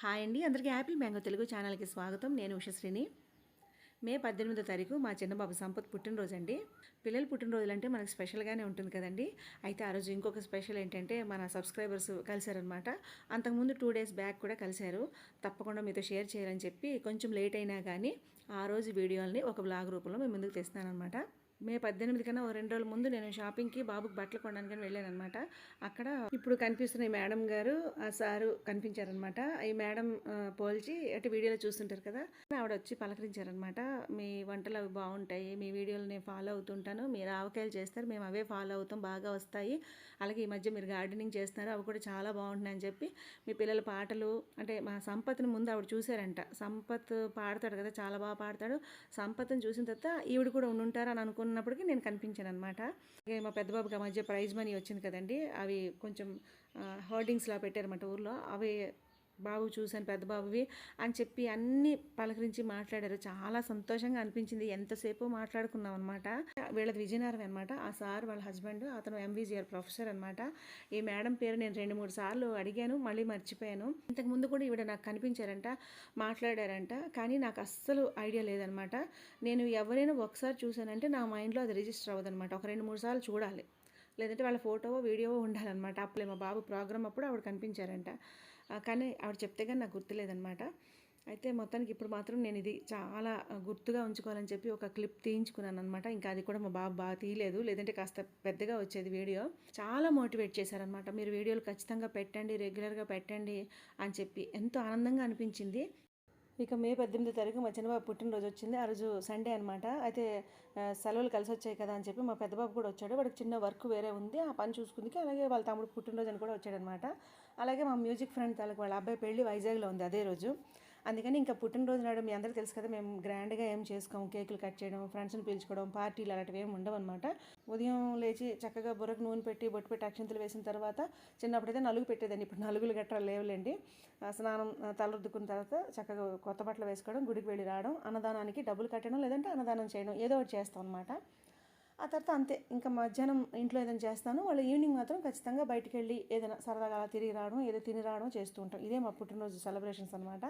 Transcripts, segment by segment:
Hi అండి. అందరికీ Apple mango Telugu ఛానల్కి స్వాగతం. నేను ఉషశ్రీని మే పద్దెనిమిదో తారీఖు మా చిన్నబాబు సంపత్ పుట్టినరోజు అండి. పిల్లలు పుట్టినరోజులంటే మనకు స్పెషల్గానే ఉంటుంది కదండి. అయితే ఆ రోజు ఇంకొక స్పెషల్ ఏంటంటే మన సబ్స్క్రైబర్స్ కలిశారనమాట అంతకుముందు టూ డేస్ బ్యాక్ కూడా కలిశారు. తప్పకుండా మీతో షేర్ చేయాలని చెప్పి కొంచెం లేట్ అయినా కానీ ఆ రోజు వీడియోల్ని ఒక బ్లాగ్ రూపంలో మేము ముందుకు తెస్తానమాట మే పద్దెనిమిది కన్నా ఓ రెండు రోజుల ముందు నేను షాపింగ్కి బాబుకి బట్టలు కొనడానికి వెళ్ళాను అనమాట అక్కడ ఇప్పుడు కనిపిస్తున్న ఈ మేడం గారు ఆ సారు కనిపించారనమాట ఈ మేడం పోల్చి అటు వీడియోలో చూస్తుంటారు కదా ఆవిడ వచ్చి పలకరించారనమాట మీ వంటలు అవి బాగుంటాయి మీ వీడియోలు నేను ఫాలో అవుతుంటాను మీరు ఆవకాయలు చేస్తారు మేము అవే ఫాలో అవుతాం బాగా వస్తాయి. అలాగే ఈ మధ్య మీరు గార్డెనింగ్ చేస్తున్నారు అవి కూడా చాలా బాగుంటున్నాయని చెప్పి మీ పిల్లల పాటలు అంటే మా సంపత్ని ముందు ఆవిడ చూశారంట. సంపత్ పాడతాడు కదా చాలా బాగా పాడతాడు. సంపత్ని చూసిన తర్వాత ఈవిడ కూడా ఉండుంటారు అని ఉన్నప్పటికీ నేను కనిపించాను అనమాట మా పెద్ద బాబుకి ఆ మధ్య ప్రైజ్ మనీ వచ్చింది కదండి. అవి కొంచెం హోర్డింగ్స్లా పెట్టారన్నమాట ఊర్లో. అవి బాబు చూశాను పెద్ద బాబువి అని చెప్పి అన్ని పలకరించి మాట్లాడారు. చాలా సంతోషంగా అనిపించింది. ఎంతసేపు మాట్లాడుకున్నాం అనమాట వీళ్ళది విజయనగరం అనమాట ఆ సార్ వాళ్ళ హస్బెండ్ అతను ఎంవీజీఆర్ ప్రొఫెసర్ అనమాట ఈ మేడం పేరు నేను రెండు మూడు సార్లు అడిగాను మళ్ళీ మర్చిపోయాను. ఇంతకు ముందు కూడా ఈవిడ నాకు కనిపించారంట మాట్లాడారంట కానీ నాకు అస్సలు ఐడియా లేదనమాట నేను ఎవరైనా ఒకసారి చూశానంటే నా మైండ్లో అది రిజిస్టర్ అవ్వదనమాట ఒక రెండు మూడు సార్లు చూడాలి. లేదంటే వాళ్ళ ఫోటోవో వీడియోవో ఉండాలన్నమాట. అప్పుడే మా బాబు ప్రోగ్రామ్ అప్పుడు ఆవిడ కనిపించారంట. కానీ ఆవిడ చెప్తే కానీ నాకు గుర్తులేదనమాట అయితే మొత్తానికి ఇప్పుడు మాత్రం నేను ఇది చాలా గుర్తుగా ఉంచుకోవాలని చెప్పి ఒక క్లిప్ తీయించుకున్నాను అనమాట ఇంకా అది కూడా మా బాబు బాగా తీయలేదు. లేదంటే కాస్త పెద్దగా వచ్చేది వీడియో. చాలా మోటివేట్ చేశారనమాట మీరు వీడియోలు ఖచ్చితంగా పెట్టండి రెగ్యులర్గా పెట్టండి అని చెప్పి ఎంతో ఆనందంగా అనిపించింది. ఇక మే పద్దెనిమిదో తారీఖు మా చిన్నబాబు పుట్టినరోజు వచ్చింది. ఆ రోజు సండే అనమాట అయితే సెలవులు కలిసి వచ్చాయి కదా అని చెప్పి మా పెద్దబాబు కూడా వచ్చాడు. వాడికి చిన్న వర్క్ వేరే ఉంది. ఆ పని చూసుకుందికి అలాగే వాళ్ళ తమ్ముడు పుట్టినరోజు అని కూడా వచ్చాడనమాట అలాగే మా మ్యూజిక్ ఫ్రెండ్ తాలూకు వాళ్ళ అబ్బాయి పెళ్ళి వైజాగ్లో ఉంది అదే రోజు. అందుకని ఇంకా పుట్టినరోజు నాడు మీ అందరికీ తెలుసు కదా మేము గ్రాండ్గా ఏం చేసుకోము. కేకులు కట్ చేయడం ఫ్రెండ్స్ని పిలుచుకోవడం పార్టీలు అలాంటివి ఏమి ఉండవు అనమాట ఉదయం లేచి చక్కగా బుర్రకు నూనె పెట్టి బొట్టు పెట్టి అక్షంతలు వేసిన తర్వాత చిన్నప్పుడైతే నలుగు పెట్టేదండి ఇప్పుడు నలుగులు గట్రా లేవులేండి. స్నానం తలరుద్దుకున్న తర్వాత చక్కగా కొత్త బట్టలు వేసుకోవడం గుడికి వెళ్ళి రావడం అన్నదానానికి డబ్బులు కట్టడం లేదంటే అన్నదానం చేయడం ఏదో ఒకటి చేస్తాం అనమాట ఆ తర్వాత అంతే ఇంకా మధ్యాహ్నం ఇంట్లో ఏదైనా చేస్తాను వాళ్ళు ఈవినింగ్ మాత్రం ఖచ్చితంగా బయటికి వెళ్ళి ఏదైనా సరదాగా అలా తిరిగి రావడం ఏదో తిని రావడం చేస్తూ ఉంటాం. ఇదే మా పుట్టినరోజు సెలబ్రేషన్స్ అనమాట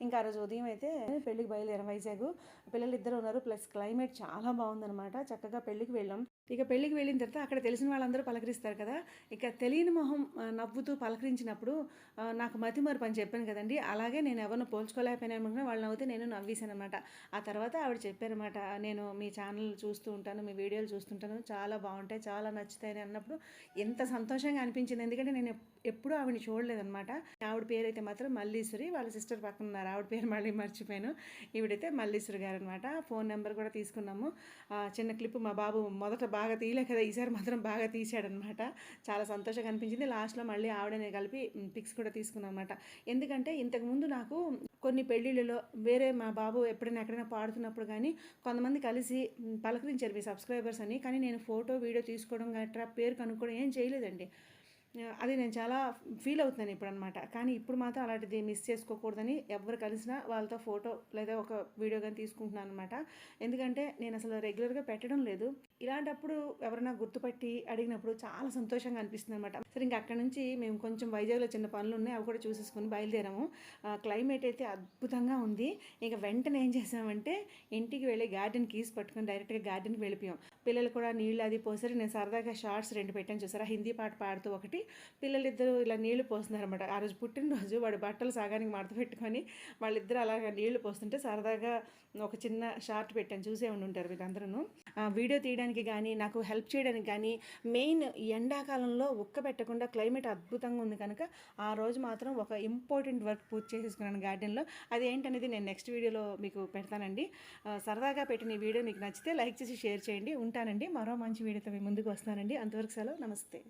ఇంకా ఆ రోజు ఉదయం అయితే పెళ్ళికి బయలుదేరాం వైజాగ్. పిల్లలు ఇద్దరు ఉన్నారు ప్లస్ క్లైమేట్ చాలా బాగుందన్నమాట. చక్కగా పెళ్ళికి వెళ్ళాం. ఇక పెళ్ళికి వెళ్ళిన తర్వాత అక్కడ తెలిసిన వాళ్ళందరూ పలకరిస్తారు కదా. ఇక తెలియని మొహం నవ్వుతూ పలకరించినప్పుడు నాకు మతి మరుపు అని చెప్పాను కదండి. అలాగే నేను ఎవరిని పోల్చుకోలేకపోయినా అనుకున్నా వాళ్ళు నవ్వుతే నేను నవ్వేశాను అనమాట ఆ తర్వాత ఆవిడ చెప్పారనమాట నేను మీ ఛానల్ చూస్తూ ఉంటాను మీ వీడియోలు చూస్తుంటాను చాలా బాగుంటాయి చాలా నచ్చుతాయి అన్నప్పుడు ఎంత సంతోషంగా అనిపించింది. ఎందుకంటే నేను ఎప్పుడూ ఆవిడని చూడలేదన్నమాట. ఆవిడ పేరు అయితే మాత్రం మల్లీశ్వరి వాళ్ళ సిస్టర్ పక్కన ఉన్నారు. ఆవిడ పేరు మళ్ళీ మర్చిపోయాను. ఈవిడైతే మల్లీశ్వరి గారు అనమాట ఫోన్ నెంబర్ కూడా తీసుకున్నాము. చిన్న క్లిప్ మా బాబు మొదట బాగా తీయలే కదా ఈసారి మాత్రం బాగా తీసాడనమాట చాలా సంతోషంగా అనిపించింది. లాస్ట్లో మళ్ళీ ఆవిడనే కలిపి పిక్స్ కూడా తీసుకున్నాను అనమాట ఎందుకంటే ఇంతకుముందు నాకు కొన్ని పెళ్ళిళ్ళలో వేరే మా బాబు ఎప్పుడైనా ఎక్కడైనా పాడుతున్నప్పుడు కానీ కొంతమంది కలిసి పలకరించారు మీ సబ్స్క్రైబర్స్ అని. కానీ నేను ఫోటో వీడియో తీసుకోవడం గట్రా పేరు కనుక్కోవడం ఏం చేయలేదండి. అది నేను చాలా ఫీల్ అవుతున్నాను ఇప్పుడు అనమాట కానీ ఇప్పుడు మాత్రం అలాంటిది మిస్ చేసుకోకూడదని ఎవరు కలిసినా వాళ్ళతో ఫోటో లేదా ఒక వీడియో కానీ తీసుకుంటున్నాను అనమాట ఎందుకంటే నేను అసలు రెగ్యులర్గా పెట్టడం లేదు. ఇలాంటప్పుడు ఎవరైనా గుర్తుపట్టి అడిగినప్పుడు చాలా సంతోషంగా అనిపిస్తుంది అనమాట సరే ఇంకా అక్కడ నుంచి మేము కొంచెం వైజాగ్లో చిన్న పనులు ఉన్నాయి అవి కూడా చూసేసుకొని బయలుదేరాము. క్లైమేట్ అయితే అద్భుతంగా ఉంది. ఇంకా వెంటనే ఏం చేసామంటే ఇంటికి వెళ్ళి గార్డెన్ కీస్ పట్టుకొని డైరెక్ట్గా గార్డెన్కి వెళ్ళిపోయాం. పిల్లలు కూడా నీళ్ళు అది పోసరి. నేను సరదాగా షార్ట్స్ రెండు పెట్టాను చూసారా? హిందీ పాట పాడుతూ ఒకటి. పిల్లలిద్దరూ ఇలా నీళ్ళు పోస్తున్నారనమాట ఆ రోజు పుట్టినరోజు వాడు బట్టలు సాగానికి మడత పెట్టుకొని వాళ్ళిద్దరూ అలాగా నీళ్ళు పోస్తుంటే సరదాగా ఒక చిన్న షార్ట్ పెట్టాను చూసే ఉండి ఉంటారు వీళ్ళందరూ వీడియో తీయడానికి కానీ నాకు హెల్ప్ చేయడానికి కానీ మెయిన్ ఎండాకాలంలో ఉక్క పెట్టకుండా క్లైమేట్ అద్భుతంగా ఉంది కనుక ఆ రోజు మాత్రం ఒక ఇంపార్టెంట్ వర్క్ పూర్తి చేసేసుకున్నాను గార్డెన్లో. అది ఏంటనేది నేను నెక్స్ట్ వీడియోలో మీకు పెడతానండి. సరదాగా పెట్టిన ఈ వీడియో మీకు నచ్చితే లైక్ చేసి షేర్ చేయండి. ఉంటానండి. మరో మంచి వీడియోతో మీ ముందుకు వస్తానండి. అంతవరకు సెలవు. నమస్తే.